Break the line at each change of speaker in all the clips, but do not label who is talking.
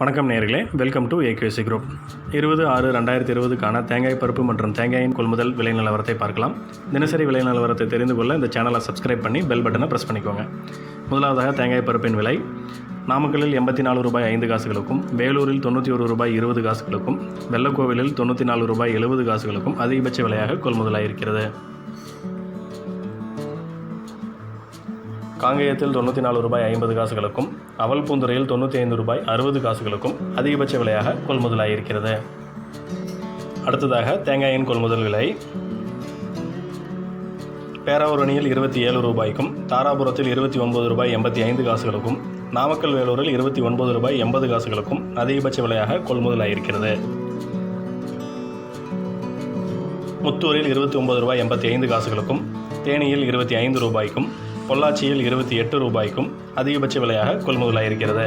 வணக்கம் நேர்களே welcome to AKC group இருபது ஆறு ரெண்டாயிரத்தி இருபதுக்கான தேங்காய் பருப்பு மற்றும் தேங்காயின் கொள்முதல் விலை நிலவரத்தை பார்க்கலாம். தினசரி விலை நிலவரத்தை தெரிந்து கொள்ள இந்த சேனலை சப்ஸ்கிரைப் பண்ணி பெல் பட்டனை ப்ரெஸ் பண்ணிக்கோங்க. முதலாவதாக தேங்காய் பருப்பின் விலை. நாமக்கல்லில் எண்பத்தி நாலு ரூபாய் ஐந்து காசுகளுக்கும் வேலூரில் தொண்ணூற்றி ஒரு ரூபாய் இருபது காசுகளுக்கும் வெள்ளக்கோவிலில் தொண்ணூற்றி நாலு ரூபாய் எழுபது காசுகளுக்கும் அதிகபட்ச விலையாக கொள்முதலாக இருக்கிறது காங்கேயத்தில் தொண்ணூற்றி நாலு ரூபாய் ஐம்பது காசுகளுக்கும் அவல்பூந்துறையில் தொண்ணூற்றி ஐந்து ரூபாய் அறுபது காசுகளுக்கும் அதிகபட்ச விலையாக கொள்முதலாயிருக்கிறது. அடுத்ததாக தேங்காயின் கொள்முதல் விலை. பேராவூரணியில் இருபத்தி ஏழு ரூபாய்க்கும் தாராபுரத்தில் இருபத்தி ஒன்பது ரூபாய் எண்பத்தி ஐந்து காசுகளுக்கும் நாமக்கல் வேலூரில் இருபத்தி ஒன்பது ரூபாய் எண்பது காசுகளுக்கும் அதிகபட்ச விலையாக கொள்முதலாயிருக்கிறது. முத்தூரில் இருபத்தி ஒன்பது ரூபாய் எண்பத்தி ஐந்து காசுகளுக்கும் தேனியில் இருபத்தி ஐந்து ரூபாய்க்கும் பொள்ளாச்சியில் இருபத்தி எட்டு ரூபாய்க்கும் அதிகபட்ச விலையாக கொள்முதலாயிருக்கிறது.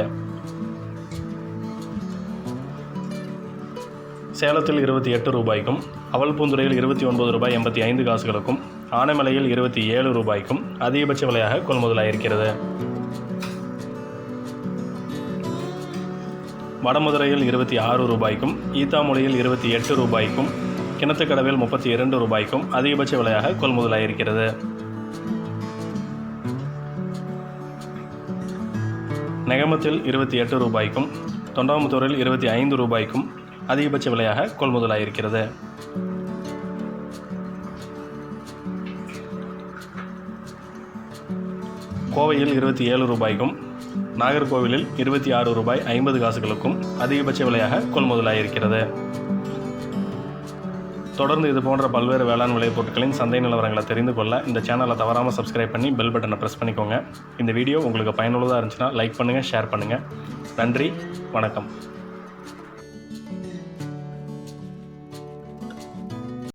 சேலத்தில் இருபத்தி எட்டு ரூபாய்க்கும் அவல்பூந்துறையில் இருபத்தி ஒன்பது ரூபாய் எண்பத்தி ஐந்து காசுகளுக்கும் ஆனைமலையில் இருபத்தி ஏழு ரூபாய்க்கும் அதிகபட்ச விலையாக கொள்முதலாயிருக்கிறது. வடமதுரையில் இருபத்தி ஆறு ரூபாய்க்கும் ஈத்தாமொழியில் இருபத்தி எட்டு ரூபாய்க்கும் கிணத்துக்கடவில் முப்பத்தி இரண்டு ரூபாய்க்கும் அதிகபட்ச விலையாக கொள்முதலாயிருக்கிறது. நெகமத்தில் இருபத்தி எட்டு ரூபாய்க்கும் தொண்டாமுத்தூரில் இருபத்தி ஐந்து ரூபாய்க்கும் அதிகபட்ச விலையாக கொள்முதலாயிருக்கிறது. கோவையில் இருபத்தி ஏழு ரூபாய்க்கும் நாகர்கோவிலில் இருபத்தி ஆறு ரூபாய் ஐம்பது காசுகளுக்கும் அதிகபட்ச விலையாக கொள்முதலாயிருக்கிறது. தொடர்ந்து இது போன்ற பல்வேறு வேளாண் விளைபொருட்களின் சந்தை நிலவரங்களை தெரிந்து கொள்ள இந்த சேனலை தவறாமல் சப்ஸ்கிரைப் பண்ணி பெல் பட்டனை ப்ரெஸ் பண்ணிக்கோங்க. இந்த வீடியோ உங்களுக்கு பயனுள்ளதாக இருந்துச்சுன்னா லைக் பண்ணுங்கள் ஷேர் பண்ணுங்கள் நன்றி வணக்கம்.